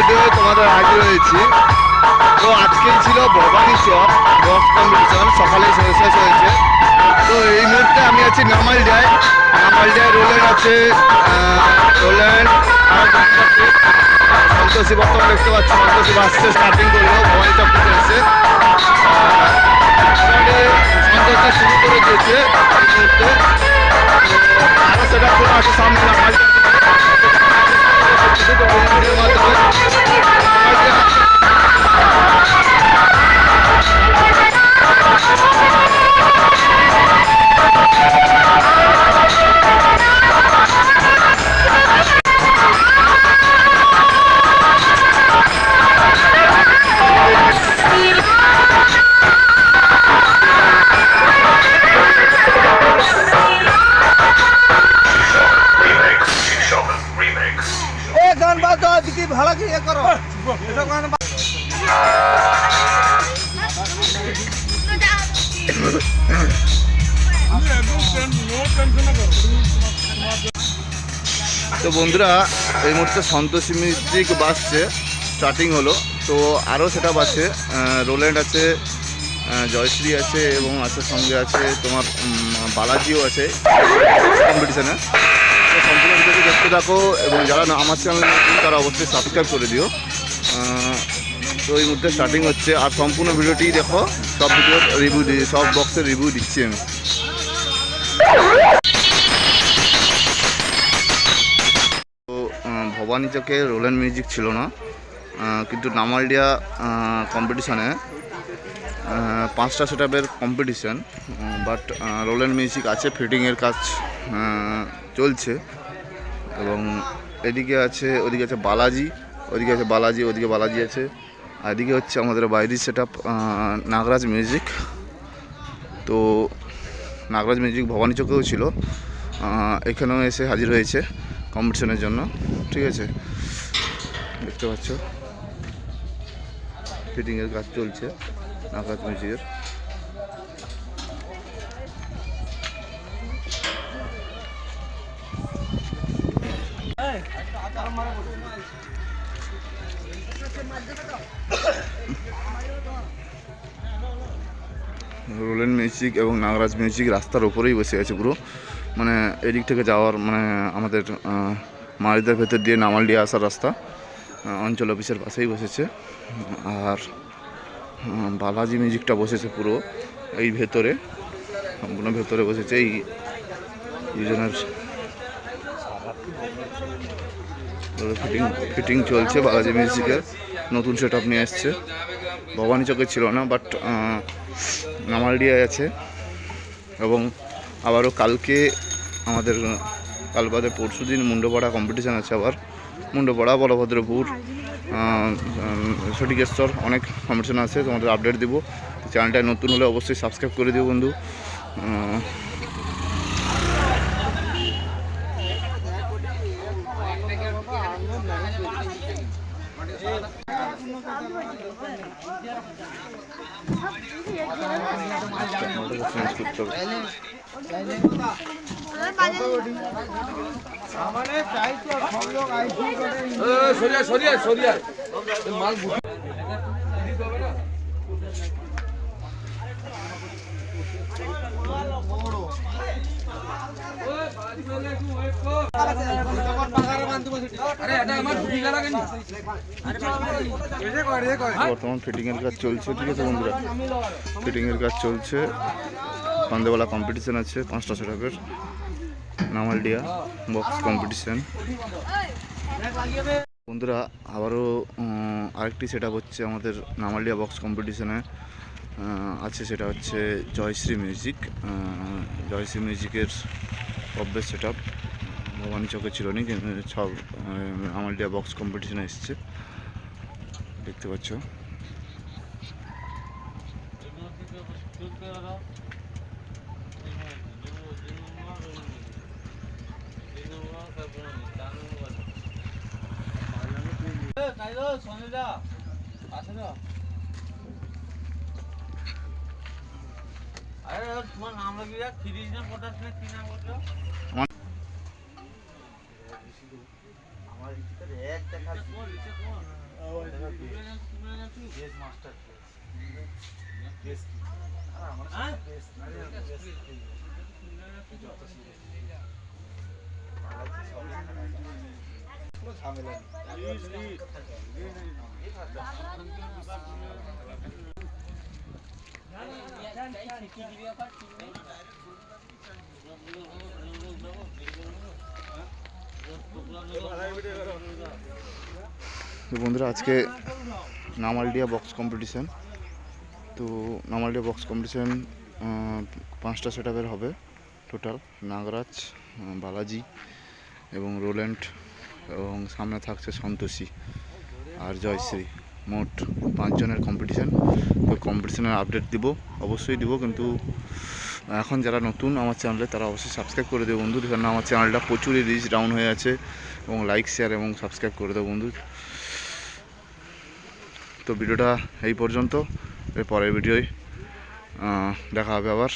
Video তোমাদের হাজির হয়েছি। তো আজকে ছিল ভবানী চক বক্স কম্পিটিশন, সকালে শেষ হয়েছে। তো এই মুহূর্তে আমি আছি নামালডায় নামালডায় রোল্যান্ড আছে রোল্যান্ড সন্তোষী। বর্তমান দেখতে পাচ্ছি, সন্তোষী আসছে স্টার্টিং করল, ভবানী চক থেকে এসে ভালো কি করো। এটা গান বাদ তো বন্ধুরা এই মুহূর্তে সন্তোষী মিউজিক বাসছে স্টার্টিং হলো। তো আরও সেটা বাজছে রোল্যান্ড আছে জয়শ্রী আছে এবং আছে সঙ্গে আছে তোমার বালাজিও আছে কম্পিটিশানে ভিডিওটি দেখতে থাকো এবং যারা আমার চ্যানেল নতুন, তারা অবশ্যই সাবস্ক্রাইব করে দিও। তো এই মুহূর্তে স্টার্টিং হচ্ছে। আর সম্পূর্ণ ভিডিওটি দেখো, সব ভিডিওর রিভিউ দিই সব বক্সের রিভিউ দিচ্ছি আমি। তো ভবানী চকে রোল্যান্ড মিউজিক ছিল না। কিন্তু নামালডিয়া কম্পিটিশনে পাঁচটা সেটআপের কম্পিটিশান বাট রোল্যান্ড মিউজিক আছে ফিটিংয়ের কাজ চলছে। এবং এদিকে আছে, ওদিকে আছে বালাজি, ওদিকে আছে বালাজি, ওদিকে বালাজি আছে। আর এদিকে হচ্ছে আমাদের বাইরের সেট আপ নাগরাজ মিউজিক তো নাগরাজ মিউজিক ভবানী চকেও ছিল। এখানেও এসে হাজির হয়েছে কম্পিটিশনের জন্য। ঠিক আছে? দেখতে পাচ্ছ? ফিটিংয়ের কাজ চলছে, নাগরাজ মিউজিকের রোলেন মিউজিক এবং নাগরাজ মিউজিক রাস্তার ওপরেই বসে আছে পুরো। মানে এদিক থেকে যাওয়ার মানে আমাদের আহ, মারিদার ভেতর দিয়ে নামাল নামালডিয়া আসার রাস্তা অঞ্চল অফিসের পাশেই বসেছে। আর বালাজি মিউজিকটা বসেছে পুরো এই ভেতরে সম্পূর্ণ ভেতরে বসেছে এই দুজনের। ফিটিং ফিটিং চলছে বালাজি মিউজিকের নতুন সেট আপ নিয়ে এসছে ভবানী চকে ছিল না বাট নামালডিয়ায় আছে। এবং আবারও কালকে আমাদের কাল বাদে পরশু দিন মুন্ডপাড়া কম্পিটিশান আছে আবার। মুন্ডপাড়া, বলভদ্রপুর সঠিকেশ্বর অনেক কম্পিটিশান আছে। তোমাদের আপডেট দিব। চ্যানেলটা নতুন হলে অবশ্যই সাবস্ক্রাইব করে দিও বন্ধু আহ, চেঞ্জ করতে হবে আমারে চাই তো সংযোগ আইসি করে সরিয়া সরিয়া সরিয়া মাল বর্তমান ফিটিংয়ের কাজ চলছে, ঠিক আছে বন্ধুরা? ফিটিংয়ের কাজ চলছে। সন্ধ্যেবেলা কম্পিটিশান আছে, পাঁচটা সেটাপের নামালডিয়া বক্স কম্পিটিশান বন্ধুরা, আবারও আরেকটি সেট হচ্ছে আমাদের নামালডিয়া বক্স কম্পিটিশানে আছে সেটা হচ্ছে জয়শ্রী মিউজিক জয়শ্রী মিউজিকের অভ্যেস সেট ভবানী চকে ছিল নি সব নামালডিয়া বক্স কম্পিটিশানে এসছে। দেখতে পাচ্ছ। আরে, তোমার নাম লাগি যা তিরিশ না পঞ্চাশ না কি নাম বলছো? আমার- আমার ভিতরে একটা খালি তো বন্ধুরা, আজকে নামালডিয়া বক্স কম্পিটিশান তো নামালডিয়া বক্স কম্পিটিশন পাঁচটা সেট হবে টোটাল নাগরাজ বালাজি এবং রোল্যান্ড এবং সামনে থাকছে সন্তোষী আর জয়শ্রী। মোট পাঁচজনের কম্পিটিশান তো কম্পিটিশানের আপডেট দিব। অবশ্যই দিব, কিন্তু এখন যারা নতুন আমার চ্যানেলে, তারা অবশ্যই সাবস্ক্রাইব করে দেবে বন্ধু। কারণ আমার চ্যানেলটা প্রচুরই রিচ ডাউন হয়ে আছে এবং লাইক শেয়ার এবং সাবস্ক্রাইব করে দেবো বন্ধু। তো ভিডিওটা এই পর্যন্ত। এর পরের ভিডিওয় দেখা হবে আবার।